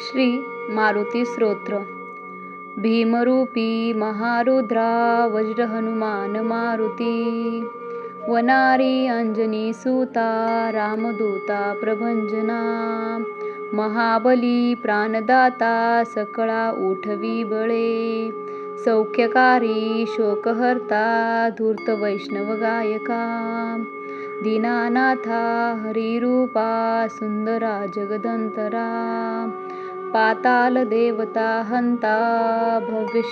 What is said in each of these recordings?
श्री मारुती स्तोत्र भीमरूपी महारुद्रा वज्र हनुमान मारुती. वनारी अंजनी सुता रामदूता प्रभंजना. महाबली प्राणदाता सकळा उठवी बळे. सौख्यकारी शोकहर्ता धूर्त वैष्णव गायका. दीनानाथा हरिरूपा सुंदरा जगदंतरा. पाताल देवता हंता भव्य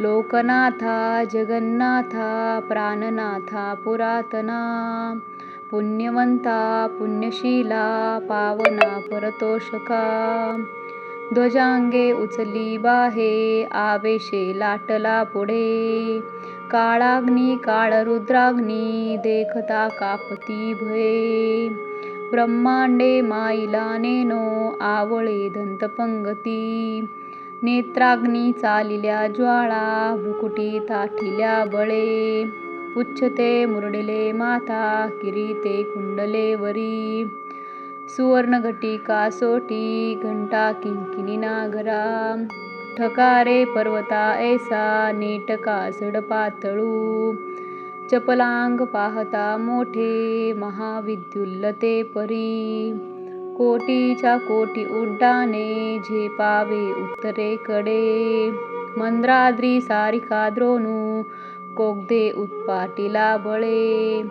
लोकनाथा जगन्नाथा प्राणनाथा पुरातना। पुण्यवंता पुण्यशीला पावना परतोषका। ध्वजांगे उचली बाहे आवेशे लाटला पुढे। काळाग्नी काळ रुद्राग्नी देखता कापती भये। ब्रह्मांडे माईला नेनो आवळे दंतपंगती. नेत्राग्नी चालिल्या ज्वाळा भुकुटी ताठिल्या बळे. पुच्छते मुरडिले माता किरीते कुंडले वरी. सुवर्णघटी सोटी घंटा किंकिनी नागरा. ठकारे पर्वता ऐसा नेटका सडपातळू. चपलांग पाहता मोठे महाविद्युल्लते परी. कोटीच्या कोटी उड्डाणे झेपावे उत्तरेकडे. मंद्राद्री सारिका द्रोणू कोगदे उत्पाटीला बळे.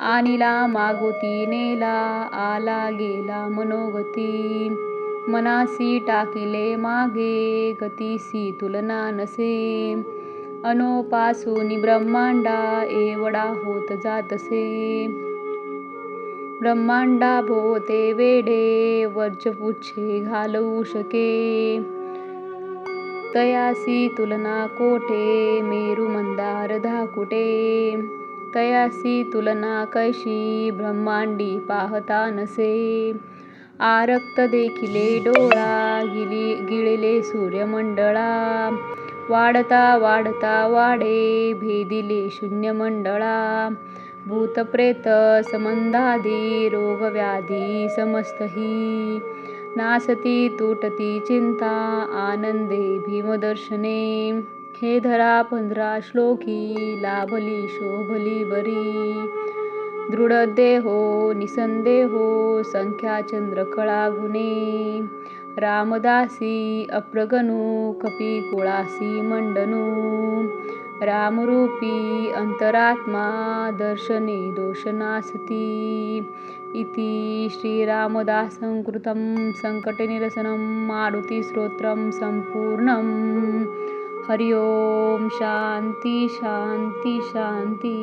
आणिला मागोती नेला आला गेला मनोगती. मनासी टाकिले मागे गतीसी तुलना नसे. अनोपासूनी ब्रह्मांडा एवढा होत जातसे. ब्रह्मांडा भोवते वेडे वर्जपुच्छे घालवू शके. तयासी तुलना कोठे मेरू मंदार धाकुटे. तयासी तुलना कैशी ब्रह्मांडी पाहता नसे. आरक्त देखिले डोळा गिली गिळले सूर्यमंडळा. वाढता वाढता वाढे. भेदिले शून्यमंडळा. भूतप्रेत समंधादी रोगव्याधी समस्तही. नासती तुटती चिंता आनंदे भीमदर्शने. हे धरा पंधरा श्लोकी लाभली शोभली बरी. दृढदेहो निसंदेहो संख्या चंद्रकळा गुणे रामदासी अप्रगणू कपिकुळासी मंडनू। रामरूपी अंतरात्मा दर्शने दोषनासती। इति श्रीरामदासं कृतं सङ्कटनिरसनं मारुतिस्तोत्रं सम्पूर्णं हरि ओं शान्ति शान्ति शान्ति।